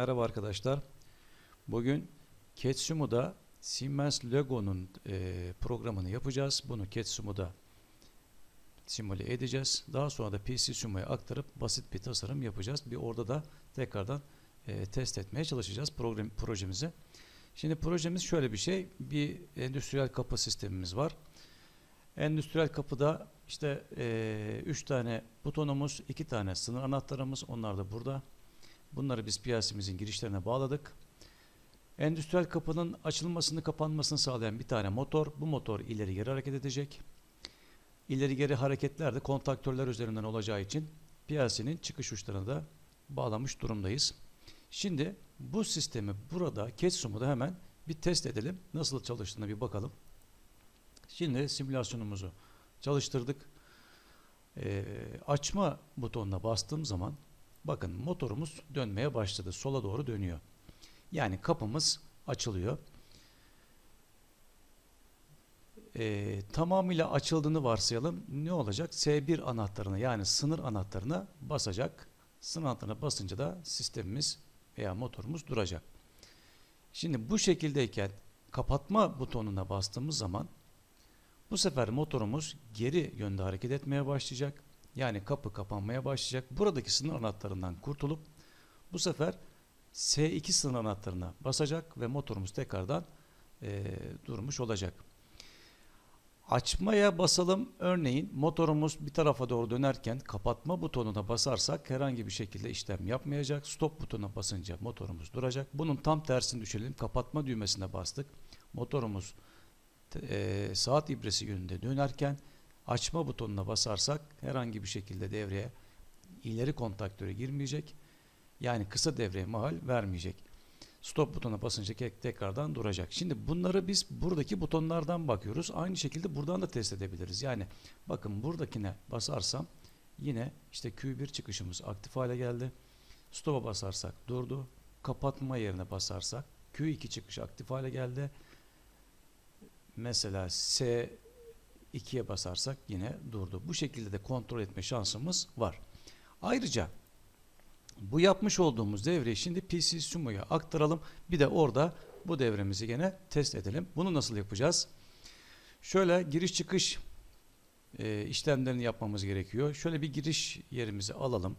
Merhaba arkadaşlar. Bugün Ketsumu'da Siemens Lego'nun e, programını yapacağız. Bunu Ketsumu'da simüle edeceğiz. Daha sonra da PC Sumo'ya aktarıp basit bir tasarım yapacağız. Bir orada da tekrardan e, test etmeye çalışacağız program, projemizi. Şimdi projemiz şöyle bir şey. Bir endüstriyel kapı sistemimiz var. Endüstriyel kapıda işte 3 tane butonumuz, 2 tane sınır anahtarımız. Onlar da burada. Bunları biz piyasimizin girişlerine bağladık. Endüstriyel kapının açılmasını kapanmasını sağlayan bir tane motor. Bu motor ileri geri hareket edecek. İleri geri hareketler de kontaktörler üzerinden olacağı için piyasenin çıkış uçlarına da bağlamış durumdayız. Şimdi bu sistemi burada Ketsumu'da hemen bir test edelim. Nasıl çalıştığına bir bakalım. Şimdi simülasyonumuzu çalıştırdık. Ee, açma butonuna bastığım zaman bakın motorumuz dönmeye başladı. Sola doğru dönüyor. Yani kapımız açılıyor. Ee, tamamıyla açıldığını varsayalım. Ne olacak? S1 anahtarına yani sınır anahtarına basacak. Sınır anahtarına basınca da sistemimiz veya motorumuz duracak. Şimdi bu şekildeyken kapatma butonuna bastığımız zaman bu sefer motorumuz geri yönde hareket etmeye başlayacak. Yani kapı kapanmaya başlayacak. Buradaki sınır anahtarından kurtulup bu sefer S2 sınır anahtarına basacak ve motorumuz tekrardan e, durmuş olacak. Açmaya basalım. Örneğin motorumuz bir tarafa doğru dönerken kapatma butonuna basarsak herhangi bir şekilde işlem yapmayacak. Stop butonuna basınca motorumuz duracak. Bunun tam tersini düşürelim. Kapatma düğmesine bastık. Motorumuz e, saat ibresi yönünde dönerken açma butonuna basarsak herhangi bir şekilde devreye ileri kontaktörü girmeyecek. Yani kısa devreye mahal vermeyecek. Stop butonuna basınca tekrardan duracak. Şimdi bunları biz buradaki butonlardan bakıyoruz. Aynı şekilde buradan da test edebiliriz. Yani bakın buradakine basarsam yine işte Q1 çıkışımız aktif hale geldi. Stop'a basarsak durdu. Kapatma yerine basarsak Q2 çıkış aktif hale geldi. Mesela S2'ye basarsak yine durdu. Bu şekilde de kontrol etme şansımız var. Ayrıca bu yapmış olduğumuz devreyi şimdi PC Sumo'ya aktaralım. Bir de orada bu devremizi gene test edelim. Bunu nasıl yapacağız? Şöyle giriş çıkış e, işlemlerini yapmamız gerekiyor. Şöyle bir giriş yerimizi alalım.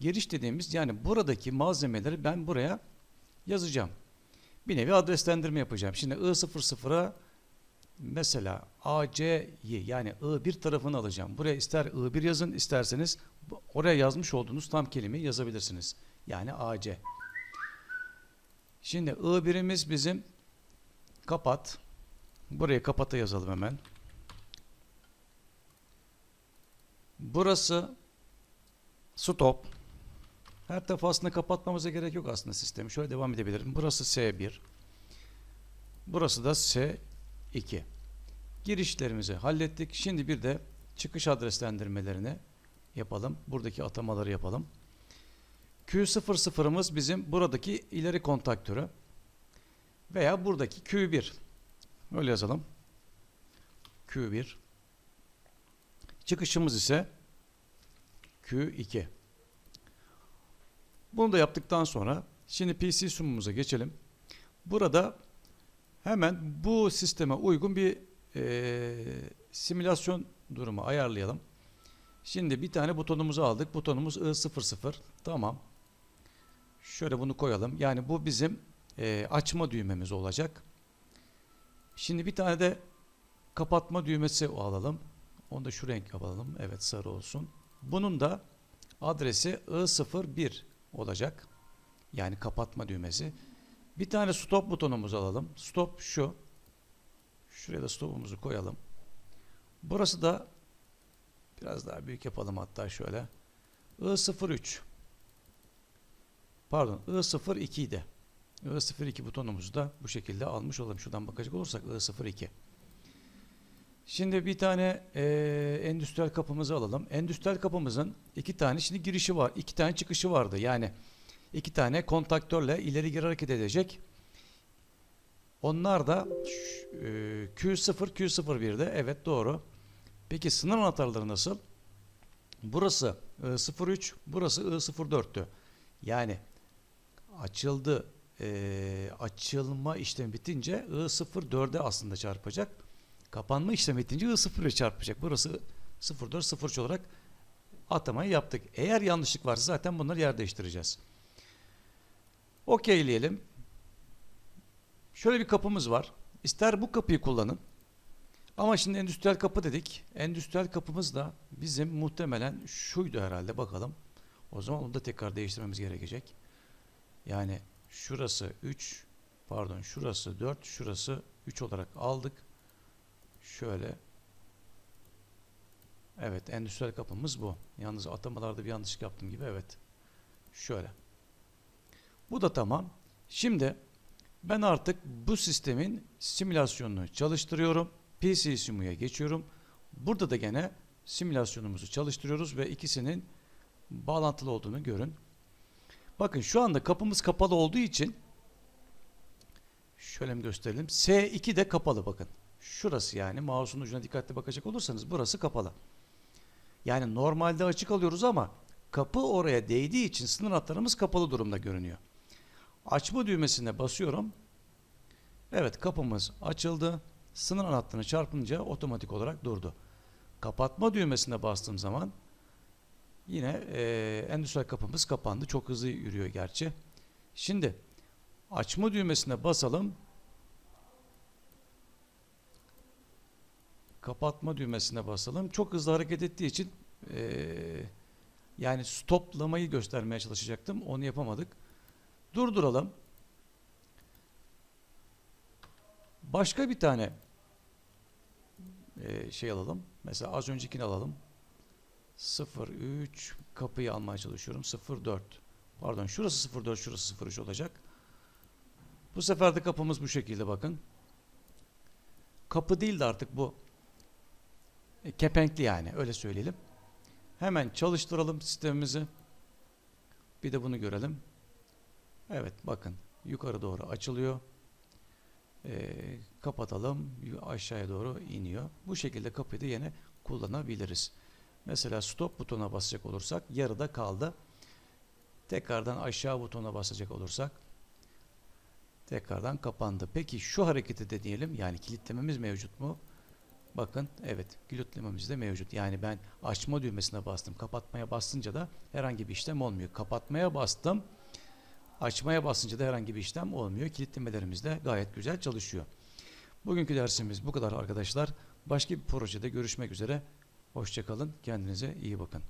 Giriş dediğimiz yani buradaki malzemeleri ben buraya yazacağım. Bir nevi adreslendirme yapacağım. Şimdi I00'a mesela AC'yi yani I1 tarafını alacağım. Buraya ister I1 yazın isterseniz oraya yazmış olduğunuz tam kelimeyi yazabilirsiniz. Yani AC. Şimdi I1'imiz bizim kapat. Buraya kapata yazalım hemen. Burası stop. Her defasında kapatmamıza gerek yok aslında sistemi. Şöyle devam edebilirim. Burası S1. Burası da S2. Girişlerimizi hallettik. Şimdi bir de çıkış adreslendirmelerini yapalım. Buradaki atamaları yapalım. Q00'ımız bizim buradaki ileri kontaktörü veya buradaki Q1. Öyle yazalım. Q1. Çıkışımız ise Q2. Bunu da yaptıktan sonra şimdi PC sunumumuza geçelim. Burada hemen bu sisteme uygun bir e, simülasyon durumu ayarlayalım. Şimdi bir tane butonumuzu aldık. Butonumuz I00. Tamam. Şöyle bunu koyalım. Yani bu bizim e, açma düğmemiz olacak. Şimdi bir tane de kapatma düğmesi alalım. Onu da şu renk alalım. Evet sarı olsun. Bunun da adresi I01 olacak. Yani kapatma düğmesi. Bir tane stop butonumuzu alalım. Stop şu. Şuraya da stopumuzu koyalım. Burası da biraz daha büyük yapalım hatta şöyle. I03 Pardon I02 idi. I02 butonumuzu da bu şekilde almış olalım. Şuradan bakacak olursak I02. Şimdi bir tane e, endüstriyel kapımızı alalım. Endüstriyel kapımızın iki tane şimdi girişi var. iki tane çıkışı vardı. Yani iki tane kontaktörle ileri geri hareket edecek. Onlar da e, Q0, Q01'de. Evet doğru. Peki sınır anahtarları nasıl? Burası I03, burası I04'tü. Yani açıldı. Ee, açılma işlemi bitince I0 4'e aslında çarpacak. Kapanma işlemi bitince I0 ile çarpacak. Burası 04 03 olarak atamayı yaptık. Eğer yanlışlık varsa zaten bunları yer değiştireceğiz. Okeyleyelim. Şöyle bir kapımız var. İster bu kapıyı kullanın. Ama şimdi endüstriyel kapı dedik. Endüstriyel kapımız da bizim muhtemelen şuydu herhalde bakalım. O zaman onu da tekrar değiştirmemiz gerekecek. Yani şurası 3 pardon şurası 4 şurası 3 olarak aldık. Şöyle Evet endüstriyel kapımız bu. Yalnız atamalarda bir yanlışlık yaptım gibi evet. Şöyle. Bu da tamam. Şimdi ben artık bu sistemin simülasyonunu çalıştırıyorum. PC Simu'ya geçiyorum. Burada da gene simülasyonumuzu çalıştırıyoruz ve ikisinin bağlantılı olduğunu görün. Bakın şu anda kapımız kapalı olduğu için şöyle mi gösterelim? S2 de kapalı bakın. Şurası yani mouse'un ucuna dikkatli bakacak olursanız burası kapalı. Yani normalde açık alıyoruz ama kapı oraya değdiği için sınır hatlarımız kapalı durumda görünüyor. Açma düğmesine basıyorum. Evet kapımız açıldı. Sınır anahtarını çarpınca otomatik olarak durdu. Kapatma düğmesine bastığım zaman yine e, endüstriyel kapımız kapandı. Çok hızlı yürüyor gerçi. Şimdi açma düğmesine basalım. Kapatma düğmesine basalım. Çok hızlı hareket ettiği için e, yani stoplamayı göstermeye çalışacaktım. Onu yapamadık. Durduralım. Başka bir tane şey alalım. Mesela az öncekini alalım. 03 kapıyı almaya çalışıyorum. 04. Pardon şurası 04 şurası 03 olacak. Bu sefer de kapımız bu şekilde bakın. Kapı değil de artık bu e, kepenkli yani öyle söyleyelim. Hemen çalıştıralım sistemimizi. Bir de bunu görelim. Evet bakın yukarı doğru açılıyor. Ee, kapatalım aşağıya doğru iniyor. Bu şekilde kapıyı da yine kullanabiliriz. Mesela stop butonuna basacak olursak yarıda kaldı. Tekrardan aşağı butona basacak olursak tekrardan kapandı. Peki şu hareketi de diyelim yani kilitlememiz mevcut mu? Bakın evet kilitlememiz de mevcut. Yani ben açma düğmesine bastım. Kapatmaya bastınca da herhangi bir işlem olmuyor. Kapatmaya bastım. Açmaya basınca da herhangi bir işlem olmuyor. Kilitlemelerimiz de gayet güzel çalışıyor. Bugünkü dersimiz bu kadar arkadaşlar. Başka bir projede görüşmek üzere. Hoşçakalın. Kendinize iyi bakın.